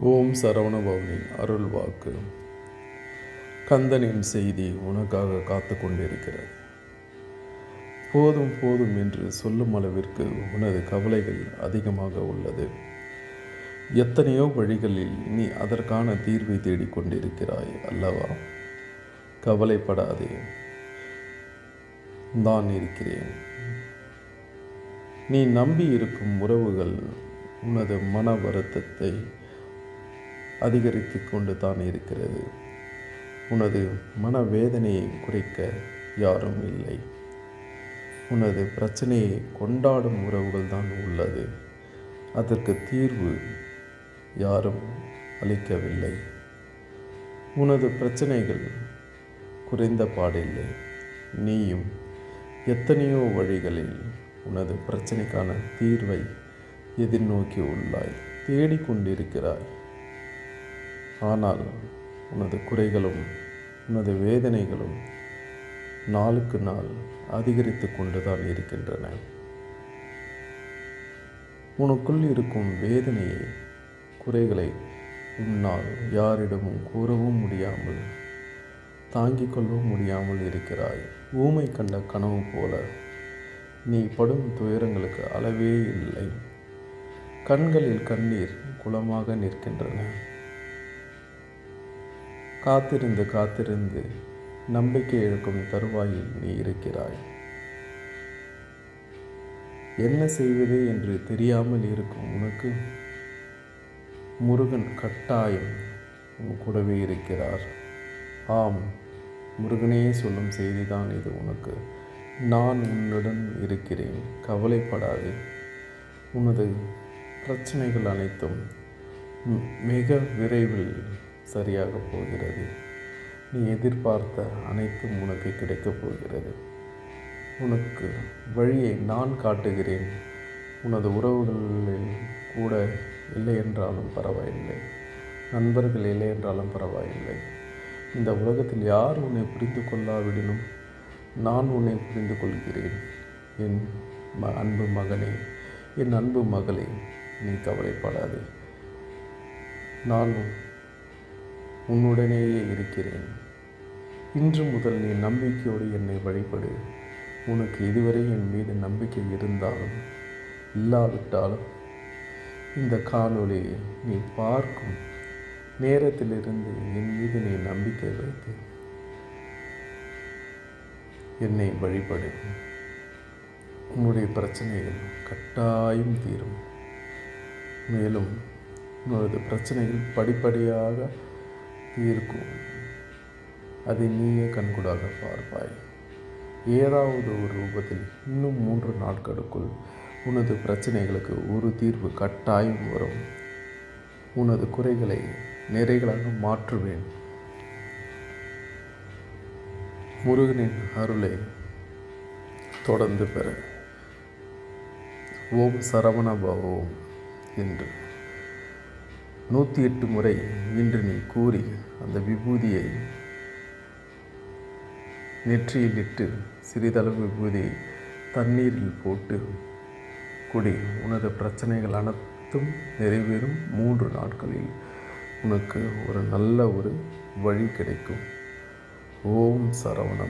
ஓம் சரவணபவனின் அருள் வாக்கு கந்தனின் செய்தி உனக்காக காத்து கொண்டிருக்கிறது போதும் போதும் என்று சொல்லும் அளவிற்கு உனது கவலைகள் அதிகமாக உள்ளது. எத்தனையோ வழிகளில் நீ அதற்கான தீர்வை தேடிக்கொண்டிருக்கிறாய் அல்லவா? கவலைப்படாதே. நான் இருக்கிறேன். நீ நம்பி இருக்கும் உறவுகள் உனது மன வருத்தத்தை அதிகரித்து கொண்டு தான் இருக்கிறது. உனது மனவேதனையை குறைக்க யாரும் இல்லை. உனது பிரச்சனையை கொண்டாடும் உறவுகள் தான் உள்ளது. அதற்கு தீர்வு யாரும் அளிக்கவில்லை. உனது பிரச்சனைகள் குறைந்த பாடில்லை. நீயும் எத்தனையோ வழிகளில் உனது பிரச்சனைக்கான தீர்வை எதிர்நோக்கி உள்ளாய் தேடிக்கொண்டிருக்கிறாய். ஆனால் உனது குறைகளும் உனது வேதனைகளும் நாளுக்கு நாள் அதிகரித்து கொண்டுதான் இருக்கின்றன. உனக்குள் இருக்கும் வேதனையை குறைகளை உன்னால் யாரிடமும் கூறவும் முடியாமல் தாங்கிக் கொள்ளவும் முடியாமல் இருக்கிறாய். ஊமை கண்ட கனவு போல நீ படும் துயரங்களுக்கு அளவே இல்லை. கண்களில் கண்ணீர் குளமாக நிற்கின்றன. காத்திருந்து காத்திருந்து நம்பிக்கை இழக்கும் தருவாயில் நீ இருக்கிறாய். என்ன செய்வது என்று தெரியாமல் இருக்கும் உனக்கு? முருகன் கட்டாயம் உன் கூடவே இருக்கிறார். ஆம் முருகனே சொல்லும் செய்திதான் இது உனக்கு. நான் உன்னுடன் இருக்கிறேன் கவலைப்படாதே. உனது பிரச்சனைகள் அனைத்தும் மிக விரைவில் சரியாக போகிறது. நீ எதிர்பார்த்த அனைத்தும் உனக்கு கிடைக்கப் போகிறது. உனக்கு வழியை நான் காட்டுகிறேன். உனது உறவுகளில் கூட இல்லை என்றாலும் பரவாயில்லை. நண்பர்கள் இல்லை என்றாலும் பரவாயில்லை. இந்த உலகத்தில் யார் உன்னை புரிந்து கொள்ளாவிடனும் நான் உன்னை புரிந்து கொள்கிறேன் என் ம அன்பு மகனே என் அன்பு மகளே நீ கவலைப்படாதே. நான் உன்னுடனேயே இருக்கிறேன். இன்று முதல் நீ நம்பிக்கையோடு என்னை வழிபடு. உனக்கு இதுவரை என் மீது நம்பிக்கை இருந்தாலும் இல்லாவிட்டாலும் இந்த காணொளியை நீ பார்க்கும் நேரத்திலிருந்து என் மீது நீ நம்பிக்கை வைத்து என்னை வழிபடு. உன்னுடைய பிரச்சனைகள் கட்டாயம் தீரும். மேலும் உனது பிரச்சனைகள் படிப்படியாக இருக்கும் அதை நீயே கண்கூடாக பார்ப்பாய். ஏதாவது ஒரு ரூபத்தில் இன்னும் மூன்று நாட்களுக்குள் உனது பிரச்சனைகளுக்கு ஒரு தீர்வு கட்டாயம் வரும். உனது குறைகளை நிறைகளாக மாற்றுவேன். முருகனின் அருளை தொடர்ந்து பெற. ஓம் சரவண பவோம் என்று. நூற்றி எட்டு முறை இன்று நீ கூறி அந்த விபூதியை நெற்றியில் இட்டு சிறிதளவு விபூதியை தண்ணீரில் போட்டு குடி. உனது பிரச்சனைகள் அனைத்தும் நிறைவேறும். மூன்று நாட்களில் உனக்கு ஒரு நல்ல ஒரு வழி கிடைக்கும். ஓம் சரவண